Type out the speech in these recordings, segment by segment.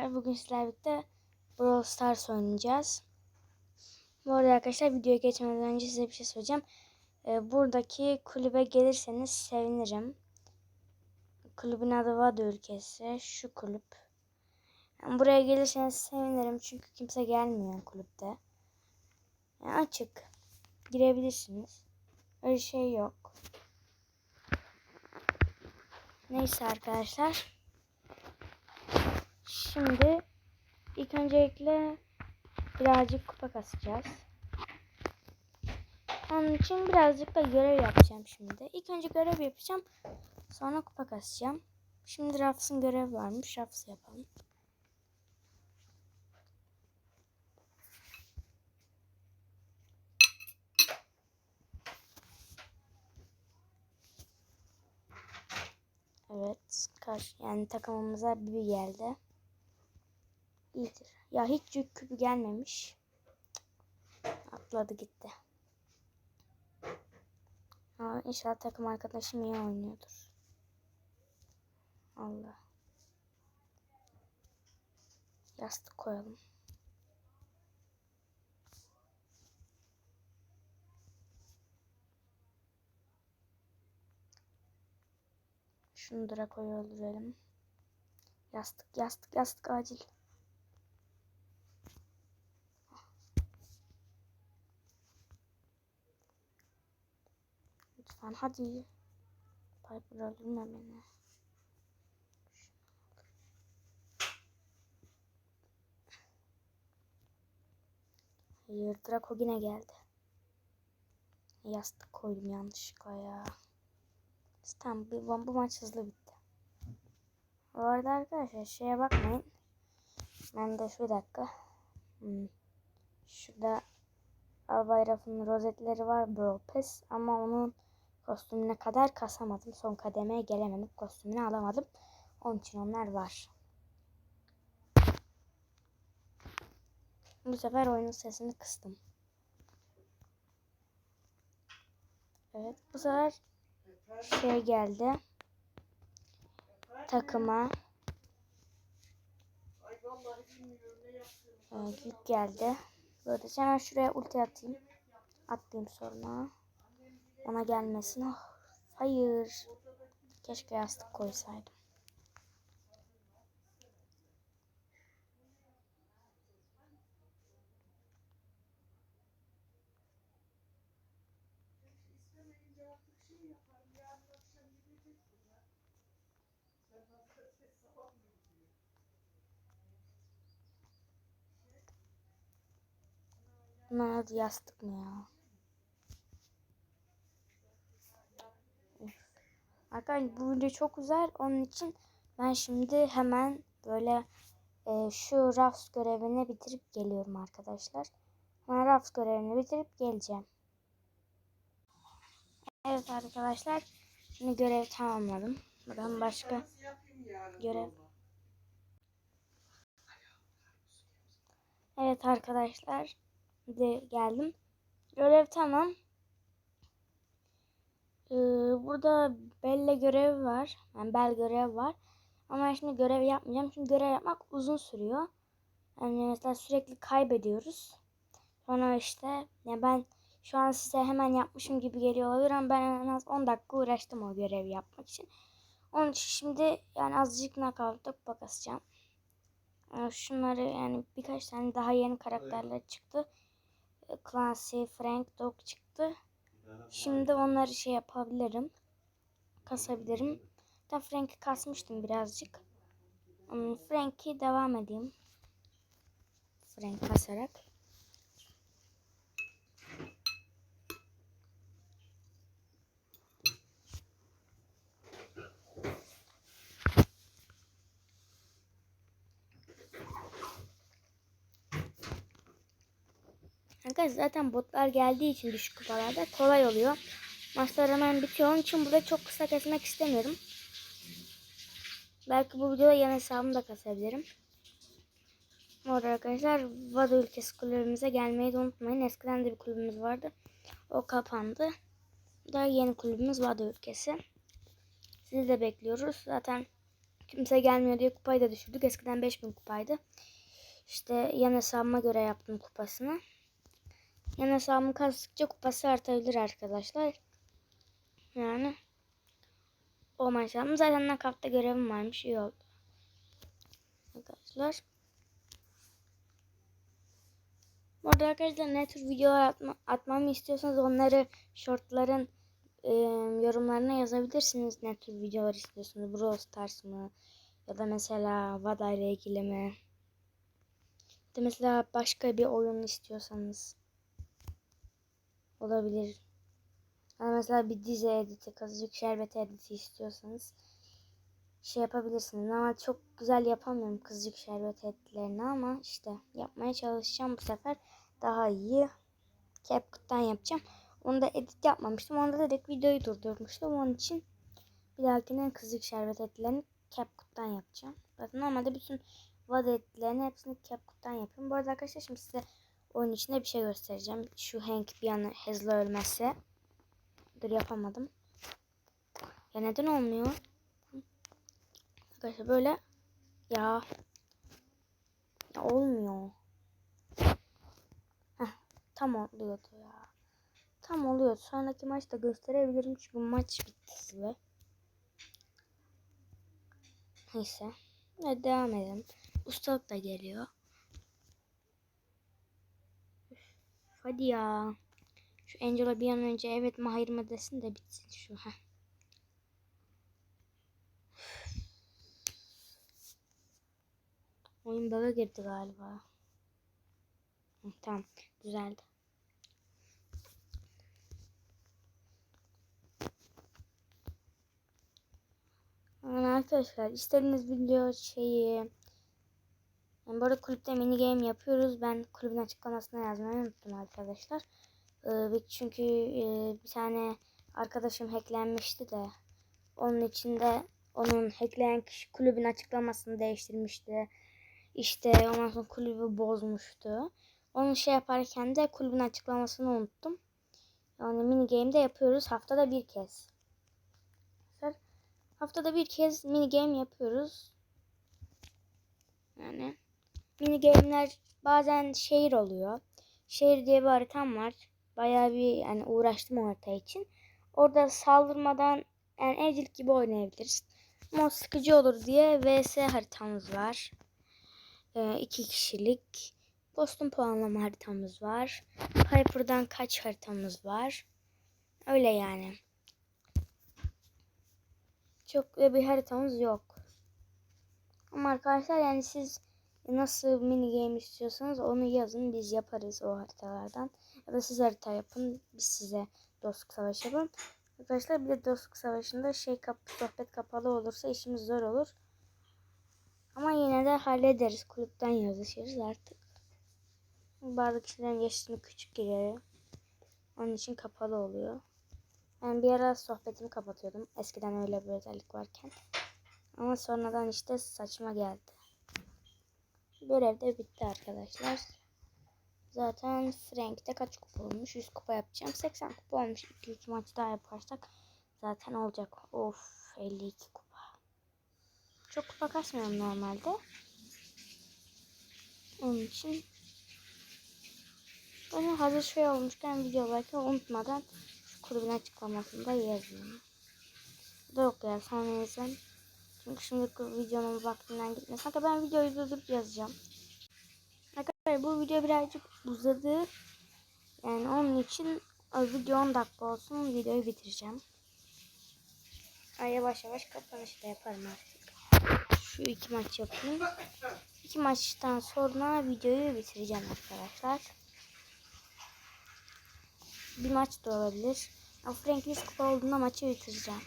arkadaşlar. Bugün sizlerle birlikte Brawl Stars oynayacağız. Bu arada arkadaşlar videoya geçmeden önce size bir şey söyleyeceğim. Ee, buradaki kulübe gelirseniz sevinirim. Kulübün adı Vada ülkesi. Şu kulüp. Yani buraya gelirseniz sevinirim çünkü kimse gelmiyor kulüpte. Yani açık. Girebilirsiniz. Öyle şey yok. Neyse arkadaşlar. Şimdi ilk öncelikle birazcık kupa kasacağız. Onun için birazcık da görev yapacağım şimdi. İlk önce görev yapacağım. Sonra kupa kasacağım. Şimdi Rafs'ın görevi varmış. Rafs yapalım. Evet. Karşı, yani takımımıza Bibi geldi. İyidir. Ya hiç yük küpü gelmemiş. Atladı gitti. Aa, inşallah takım arkadaşım iyi oynuyordur. Allah. Yastık koyalım. Şunu Draco'yu öldürelim. Yastık, yastık, yastık acil. Lütfen hadi. Piper öldürme beni. Hayır, Draco yine geldi. Yastık koydum yanlışlıkla ya. Tamam bu, bu maç hızlı bitti. Bu arada arkadaşlar şeye bakmayın. Ben de şu dakika. Hmm. Şurada Albayraf'ın rozetleri var Brawl Pass ama onun kostümüne kadar kasamadım. Son kademeye gelemedim. Kostümünü alamadım. Onun için onlar var. Bu sefer oyunun sesini kıstım. Evet bu sefer şey geldi. Takıma evet, geldi. Böyle hemen şuraya ulti atayım. Atlayayım sonra. Ona gelmesin. Oh, hayır. Keşke yastık koysaydım. Bunun adı yastık mı ya? Arkadaşlar bu video çok uzar. Onun için ben şimdi hemen böyle e, şu rafs görevini bitirip geliyorum arkadaşlar. Ben rafs görevini bitirip geleceğim. Evet arkadaşlar. Şimdi görev tamamladım. Buradan başka görev. Evet arkadaşlar. De geldim. Görev tamam. Ee, burada Belle görevi var. Yani Bel görev var. Ama ben şimdi görev yapmayacağım. Çünkü görev yapmak uzun sürüyor. Yani mesela sürekli kaybediyoruz. Sonra işte yani ben şu an size hemen yapmışım gibi geliyor olabilir ama ben en az 10 dakika uğraştım o görevi yapmak için. Onun için şimdi yani azıcık knockout'ta kupa kasacağım. Yani şunları yani birkaç tane daha yeni karakterler çıktı. Clancy, Frank, Dog çıktı. Şimdi onları şey yapabilirim. Kasabilirim. Da Frank'i kasmıştım birazcık. Um, Frank'i devam edeyim. Frank kasarak. Arkadaşlar zaten botlar geldiği için düşük kupalarda kolay oluyor. Maçlar hemen bitiyor. Onun için burada çok kısa kesmek istemiyorum. Belki bu videoda yan hesabımı da kasabilirim. Orada arkadaşlar Vada ülkesi kulübümüze gelmeyi de unutmayın. Eskiden de bir kulübümüz vardı. O kapandı. Daha yeni kulübümüz Vada ülkesi. Sizi de bekliyoruz. Zaten kimse gelmiyor diye kupayı da düşürdük. Eskiden 5000 kupaydı. İşte yan hesabıma göre yaptım kupasını. Yan hesabımı kastıkça kupası artabilir arkadaşlar. Yani o maçlarım zaten nakavta görevim varmış. iyi oldu. Arkadaşlar. Bu arada arkadaşlar ne tür videolar atma, atmamı istiyorsanız onları shortların e, yorumlarına yazabilirsiniz. Ne tür videolar istiyorsunuz? Brawl Stars mı? Ya da mesela Vada ile ilgili mi? Da mesela başka bir oyun istiyorsanız olabilir. Yani mesela bir dizi editi, kazıcık şerbeti editi istiyorsanız şey yapabilirsiniz. Ama çok güzel yapamıyorum kızcık şerbet editlerini ama işte yapmaya çalışacağım bu sefer daha iyi. CapCut'tan yapacağım. Onu da edit yapmamıştım. Onda da direkt videoyu durdurmuştum. Onun için bir dahakine kızcık şerbet editlerini CapCut'tan yapacağım. Zaten normalde bütün VAD editlerini hepsini CapCut'tan yapıyorum. Bu arada arkadaşlar şimdi size oyun içinde bir şey göstereceğim. Şu Hank bir an hızlı ölmezse. Dur yapamadım. Ya neden olmuyor? Arkadaşlar böyle ya ya olmuyor. Heh, tam oluyordu ya. Tam oluyordu. Sonraki maçta gösterebilirim çünkü maç bitti size. Neyse. Hadi devam edelim. Ustalık da geliyor. Hadi ya. Şu Angela bir an önce evet mi hayır mı desin de bitsin şu. Heh. Oyun bug'a girdi galiba. Hı, tamam düzeldi. Yani arkadaşlar istediğiniz video şeyi yani burada kulüpte mini game yapıyoruz. Ben kulübün açıklamasına yazmayı unuttum arkadaşlar. Ee, çünkü e, bir tane arkadaşım hacklenmişti de onun içinde onun hackleyen kişi kulübün açıklamasını değiştirmişti. İşte ondan sonra kulübü bozmuştu. Onu şey yaparken de kulübün açıklamasını unuttum. Yani mini game de yapıyoruz haftada bir kez. Haftada bir kez mini game yapıyoruz. Yani mini game'ler bazen şehir oluyor. Şehir diye bir haritam var. Bayağı bir yani uğraştım o harita için. Orada saldırmadan yani evcilik gibi oynayabiliriz. Ama sıkıcı olur diye VS haritamız var. Ee, iki kişilik. Boston puanlama haritamız var. Piper'dan kaç haritamız var. Öyle yani. Çok bir haritamız yok. Ama arkadaşlar yani siz nasıl mini game istiyorsanız onu yazın biz yaparız o haritalardan. Ya da siz harita yapın biz size dostluk savaşı yapalım. Arkadaşlar bir de dostluk savaşında şey kap sohbet kapalı olursa işimiz zor olur. Ama yine de hallederiz. Kulüpten yazışırız artık. Bazı kişilerin yaşını küçük geliyor. Onun için kapalı oluyor. Ben bir ara sohbetimi kapatıyordum. Eskiden öyle bir özellik varken. Ama sonradan işte saçma geldi. Görev de bitti arkadaşlar. Zaten Frank'te kaç kupa olmuş? 100 kupa yapacağım. 80 kupa olmuş. 2-3 maç daha yaparsak zaten olacak. Of 52 kupa. Çok kupa kasmıyorum normalde. Onun için ben hazır şey olmuşken videolarken unutmadan kulübün açıklamasında yazayım. Da yok sonra yazayım. Çünkü şimdi videonun vaktinden gitmesin. Hatta ben videoyu durdurup yazacağım. Arkadaşlar bu video birazcık uzadı. Yani onun için video 10 dakika olsun videoyu bitireceğim. Ay yavaş yavaş kapanışı da yaparım artık. Şu iki maç yapayım. İki maçtan sonra videoyu bitireceğim arkadaşlar. Bir maç da olabilir. Ama Frank 100 kupa olduğunda maçı bitireceğim.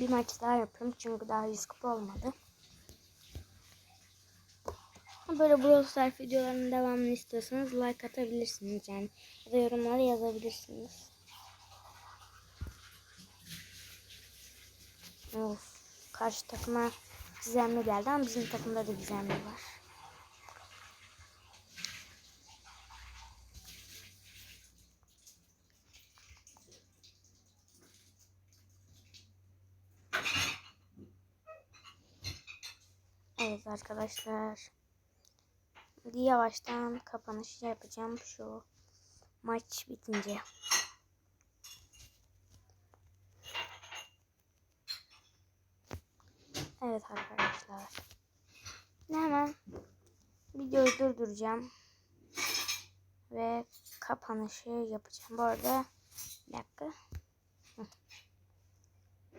Bir maç daha yapıyorum çünkü daha 100 kupa olmadı. Böyle Brawl Stars videolarının devamını istiyorsanız like atabilirsiniz yani. Ya da yorumlara yazabilirsiniz. Of, karşı takıma gizemli geldi ama bizim takımda da gizemli var. Evet arkadaşlar. Yavaştan kapanışı yapacağım şu maç bitince. Evet arkadaşlar. Hemen videoyu durduracağım. Ve kapanışı yapacağım. Bu arada bir dakika.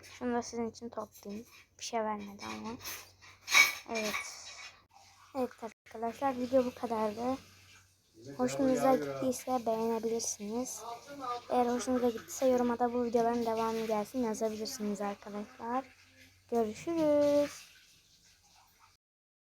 Şunu da sizin için toplayayım. Bir şey vermedi ama. Evet. Evet arkadaşlar video bu kadardı. Hoşunuza gittiyse beğenebilirsiniz. Eğer hoşunuza gittiyse yoruma da bu videoların devamı gelsin yazabilirsiniz arkadaşlar. Görüşürüz.